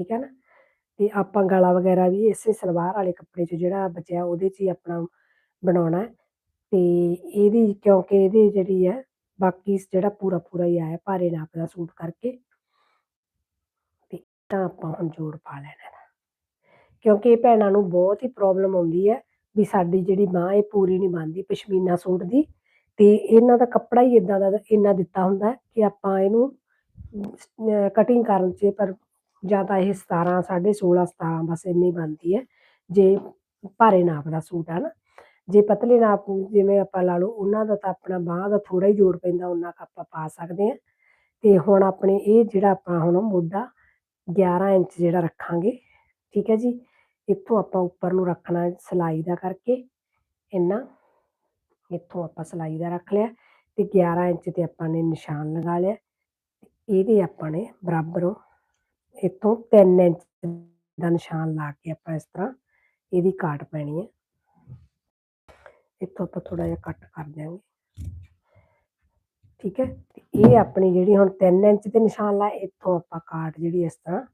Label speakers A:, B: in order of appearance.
A: ਠੀਕ ਹੈ ਨਾ? ਤੇ ਆਪਾਂ ਗਲਾ ਵਗੈਰਾ ਵੀ ਇਸੇ ਸਲਵਾਰ ਵਾਲੇ ਕੱਪੜੇ 'ਚ ਜਿਹੜਾ ਬਚਿਆ ਉਹਦੇ 'ਚ ਹੀ ਆਪਣਾ ਬਣਾਉਣਾ ਤੇ ਇਹਦੀ ਕਿਉਂਕਿ ਇਹਦੀ ਜਿਹੜੀ ਹੈ ਬਾਕੀ ਜਿਹੜਾ ਪੂਰਾ ਪੂਰਾ ਹੀ ਆਇਆ ਭਾਰੇ ਨਾਪ ਦਾ ਸੂਟ ਕਰਕੇ। ਤੇ ਤਾਂ ਆਪਾਂ ਹੁਣ ਜੋੜ ਪਾ ਲੈਣਾ ਕਿਉਂਕਿ ਇਹ ਭੈਣਾਂ ਨੂੰ ਬਹੁਤ ਹੀ ਪ੍ਰੋਬਲਮ ਆਉਂਦੀ ਹੈ ਵੀ ਸਾਡੀ ਜਿਹੜੀ ਬਾਂਹ ਇਹ ਪੂਰੀ ਨਹੀਂ ਬਣਦੀ ਪਸ਼ਮੀਨਾ ਸੂਟ ਦੀ। ਤੇ ਇਹਨਾਂ ਦਾ ਕੱਪੜਾ ਹੀ ਇਦਾਂ ਦਾ ਇੰਨਾ ਦਿੱਤਾ ਹੁੰਦਾ ਕਿ ਆਪਾਂ ਇਹਨੂੰ ਕਟਿੰਗ ਕਰਨ 'ਚ ਪਰ ਜਾਂ ਤਾਂ ਇਹ 17 16.5 17 ਬਸ ਇੰਨੀ ਬਣਦੀ ਹੈ, ਜੇ ਭਾਰੇ ਨਾਪ ਦਾ ਸੂਟ ਹੈ ਨਾ। ਜੇ ਪਤਲੇ ਨਾਪ ਜਿਵੇਂ ਆਪਾਂ ਲਾ ਲਓ, ਉਹਨਾਂ ਦਾ ਤਾਂ ਆਪਣਾ ਬਾਂਹ ਦਾ ਥੋੜਾ ਹੀ ਜੋੜ ਪੈਂਦਾ, ਉਹਨਾਂ ਕੁ ਆਪਾਂ ਪਾ ਸਕਦੇ ਹਾਂ। ਤੇ ਹੁਣ ਆਪਣੇ ਇਹ ਜਿਹੜਾ ਆਪਾਂ ਹੁਣ ਮੋਢਾ 11 ਇੰਚ ਜਿਹੜਾ ਰੱਖਾਂਗੇ, ਠੀਕ ਹੈ ਜੀ, ਇੱਥੋਂ ਆਪਾਂ ਉੱਪਰ ਨੂੰ ਰੱਖਣਾ ਸਿਲਾਈ ਦਾ ਕਰਕੇ, ਇੰਨਾ ਇੱਥੋਂ ਆਪਾਂ ਸਿਲਾਈ ਦਾ ਰੱਖ ਲਿਆ ਤੇ 11 ਇੰਚ ਤੇ ਆਪਾਂ ਨੇ ਨਿਸ਼ਾਨ ਲਗਾ ਲਿਆ। ਇਹਦੇ ਆਪਾਂ ਨੇ ਬਰਾਬਰੋਂ ਇੱਥੋਂ 3 ਇੰਚ ਦਾ ਨਿਸ਼ਾਨ ਲਾ ਕੇ ਆਪਾਂ ਇਸ ਤਰ੍ਹਾਂ ਇਹਦੀ ਕਾਟ ਪੈਣੀ ਹੈ। ਇੱਥੋਂ ਆਪਾਂ ਥੋੜਾ ਜਿਹਾ ਕੱਟ ਕਰ ਦਿਆਂਗੇ। ਠੀਕ ਹੈ? ਤੇ ਇਹ ਆਪਣੀ ਜਿਹੜੀ ਹੁਣ 3 ਇੰਚ ਤੇ ਨਿਸ਼ਾਨ ਲਾ, ਇੱਥੋਂ ਆਪਾਂ ਕਾਟ ਜਿਹੜੀ ਇਸ ਤਰ੍ਹਾਂ